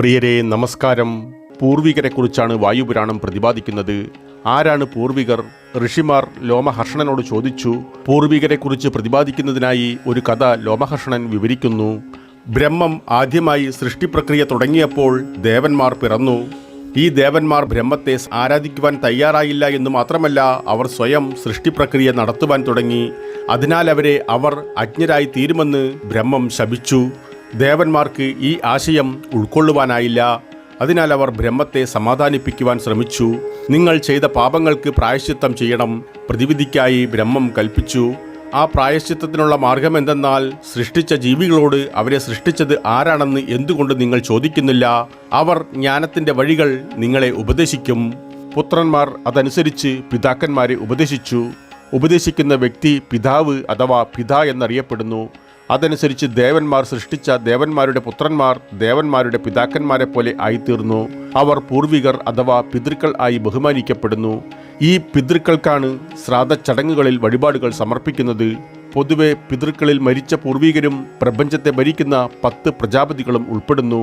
പ്രിയരെ നമസ്കാരം. പൂർവികരെക്കുറിച്ചാണ് വായുപുരാണം പ്രതിപാദിക്കുന്നത്. ആരാണ് പൂർവികർ? ഋഷിമാർ ലോമഹർഷണനോട് ചോദിച്ചു. പൂർവികരെക്കുറിച്ച് പ്രതിപാദിക്കുന്നതിനായി ഒരു കഥ ലോമഹർഷണൻ വിവരിക്കുന്നു. ബ്രഹ്മം ആദ്യമായി സൃഷ്ടിപ്രക്രിയ തുടങ്ങിയപ്പോൾ ദേവന്മാർ പിറന്നു. ഈ ദേവന്മാർ ബ്രഹ്മത്തെ ആരാധിക്കുവാൻ തയ്യാറായില്ല എന്ന് മാത്രമല്ല അവർ സ്വയം സൃഷ്ടിപ്രക്രിയ നടത്തുവാൻ തുടങ്ങി. അതിനാൽ അവരെ അവർ അജ്ഞരായി തീരുമെന്ന് ബ്രഹ്മം ശപിച്ചു. ദേവന്മാർക്ക് ഈ ആശയം ഉൾക്കൊള്ളുവാനായില്ല. അതിനാൽ അവർ ബ്രഹ്മത്തെ സമാധാനിപ്പിക്കുവാൻ ശ്രമിച്ചു. നിങ്ങൾ ചെയ്ത പാപങ്ങൾക്ക് പ്രായശ്ചിത്തം ചെയ്യണം. പ്രതിവിധിക്കായി ബ്രഹ്മം കൽപ്പിച്ചു. ആ പ്രായശ്ചിത്തത്തിനുള്ള മാർഗം എന്തെന്നാൽ സൃഷ്ടിച്ച ജീവികളോട് അവരെ സൃഷ്ടിച്ചത് ആരാണെന്ന് എന്തുകൊണ്ട് നിങ്ങൾ ചോദിക്കുന്നില്ല. അവർ ജ്ഞാനത്തിന്റെ വഴികൾ നിങ്ങളെ ഉപദേശിക്കും. പുത്രന്മാർ അതനുസരിച്ച് പിതാക്കന്മാരെ ഉപദേശിച്ചു. ഉപദേശിക്കുന്ന വ്യക്തി പിതാവ് അഥവാ പിത എന്നറിയപ്പെടുന്നു. അതനുസരിച്ച് ദേവന്മാർ സൃഷ്ടിച്ച ദേവന്മാരുടെ പുത്രന്മാർ ദേവന്മാരുടെ പിതാക്കന്മാരെ പോലെ ആയിത്തീർന്നു. അവർ പൂർവികർ അഥവാ പിതൃക്കൾ ആയി ബഹുമാനിക്കപ്പെടുന്നു. ഈ പിതൃക്കൾക്കാണ് ചടങ്ങുകളിൽ വഴിപാടുകൾ സമർപ്പിക്കുന്നത്. പൊതുവെ പിതൃക്കളിൽ മരിച്ച പൂർവികരും പ്രപഞ്ചത്തെ ഭരിക്കുന്ന പത്ത് പ്രജാപതികളും ഉൾപ്പെടുന്നു.